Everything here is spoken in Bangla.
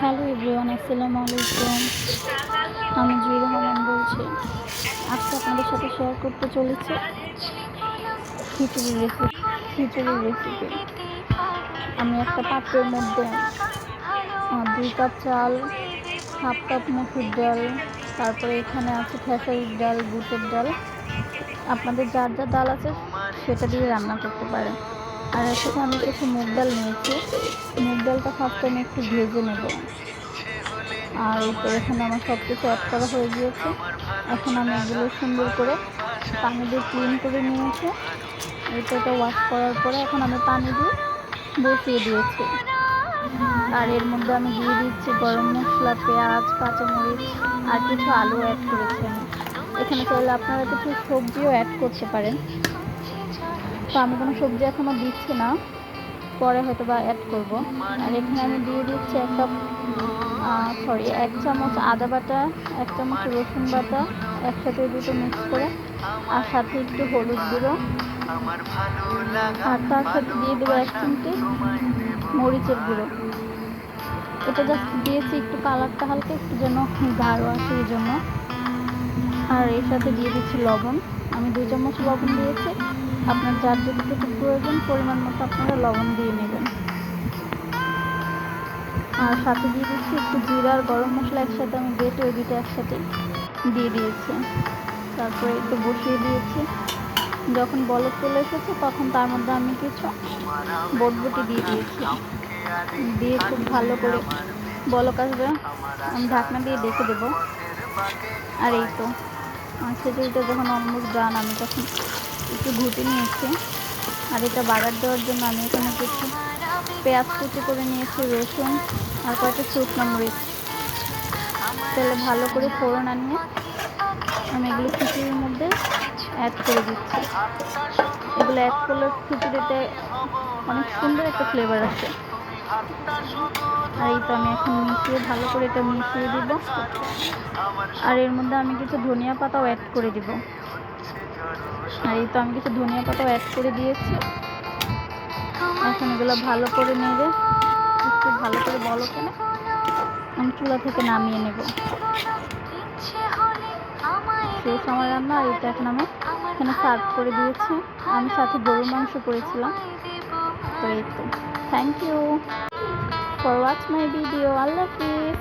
হ্যালো এভরিওয়ান, আসসালামু আলাইকুম। আমি জুই রহমান বলছি। আজকে আপনাদের সাথে শেয়ার করতে চলেছে খিচুড়ির রেসিপি খিচুড়ির রেসিপি আমি একটা পাত্রের মধ্যে দুই কাপ চাল, হাফ কাপ মুসুর ডাল, তারপরে এখানে আছে খেসারির ডাল, বুটের ডাল। আপনাদের যার যা ডাল আছে, সেটা দিয়ে রান্না করতে পারেন। আর এর সাথে আমি কিছু মুগ ডাল নিয়েছি। মুগ ডালটা ফার্স্ট আমি একটু ভেজে নেব। আর এই এখানে আমার সব কিছু অ্যাড করা হয়ে গিয়েছে। এখন আমি এগুলো সুন্দর করে পানি দিয়ে ক্লিন করে নিয়েছি। এটা ওয়াশ করার পরে এখন আমি পানি দিয়ে বসিয়ে দিয়েছি। আর এর মধ্যে আমি দিয়ে দিচ্ছি গরম মশলা, পেঁয়াজ, কাঁচামরিচ আর কিছু আলু অ্যাড করেছি এখানে চাইলে আপনারা কিছু সবজিও অ্যাড করতে পারেন। তো আমি কোনো সবজি এখনও দিচ্ছি না। পরে হয়তো বা অ্যাড করব। আর এখানে আমি দিয়ে দিচ্ছি এক কাপ সরি এক চামচ আদা বাটা, এক চামচ রসুন বাটা, একসাথে দুটো মিক্স করে, আর সাথে একটু হলুদ গুঁড়ো। আর তার সাথে দিয়ে দেবো এক চিমটি মরিচের গুঁড়ো। এটা জাস্ট দিয়েছি একটু কালারটা হালকা, একটু যেন গাঢ় আসে এই জন্য। আর এর সাথে দিয়ে দিচ্ছি লবণ। আমি দুই চামচ লবণ দিয়েছি। আপনার যার যতটুকু প্রয়োজন, পরিমাণ মতো আপনারা লবণ দিয়ে নেবেন। আর সাথে দিয়ে দিচ্ছি একটু জিরা আর গরম মশলা একসাথে আমি বেটে ওই দুটো একসাথে দিয়ে দিয়েছি। তারপরে একটু বসিয়ে দিয়েছি। যখন বলক চলে এসেছে, তখন তার মধ্যে আমি কিছু বটবটি দিয়ে দিয়েছি। দিয়ে খুব ভালো করে বলক আসবে। আমি ঢাকনা দিয়ে ডেকে দেবো। আর এই তো খিচুড়িটা যখন অলমোস্ট ডান আমি তখন একটু ঘুটে নিয়েছি আর এটা বাগার দেওয়ার জন্য আমি এখানে কিছু পেঁয়াজ কুচি করে নিয়েছি, রসুন আর কয়েকটা শুকনো মরিচ। তেলে ভালো করে ফোড়ন আনিয়ে আমি এগুলো খিচুড়ির মধ্যে অ্যাড করে দিচ্ছি। এগুলো অ্যাড করলে খিচুড়িতে অনেক সুন্দর একটা ফ্লেভার আসে। আর এই তো আমি এখন মিশিয়ে ভালো করে এটা মিশিয়ে দিব। আর এর মধ্যে আমি কিছু ধনিয়া পাতাও অ্যাড করে দিব। আর এই তো আমি কিছু ধনিয়া পাতাও অ্যাড করে দিয়েছি। এখন এগুলো ভালো করে নেবে একটু ভালো করে বলো কেন। আমি চুলা থেকে নামিয়ে নেব। শেষ আমার রান্না, আর এটা এখন আমি এখানে সার্ভ করে দিয়েছি। আমি সাথে গরুর মাংস করেছিলাম। তো এই তো। Thank you for watch my video Allah Hafiz.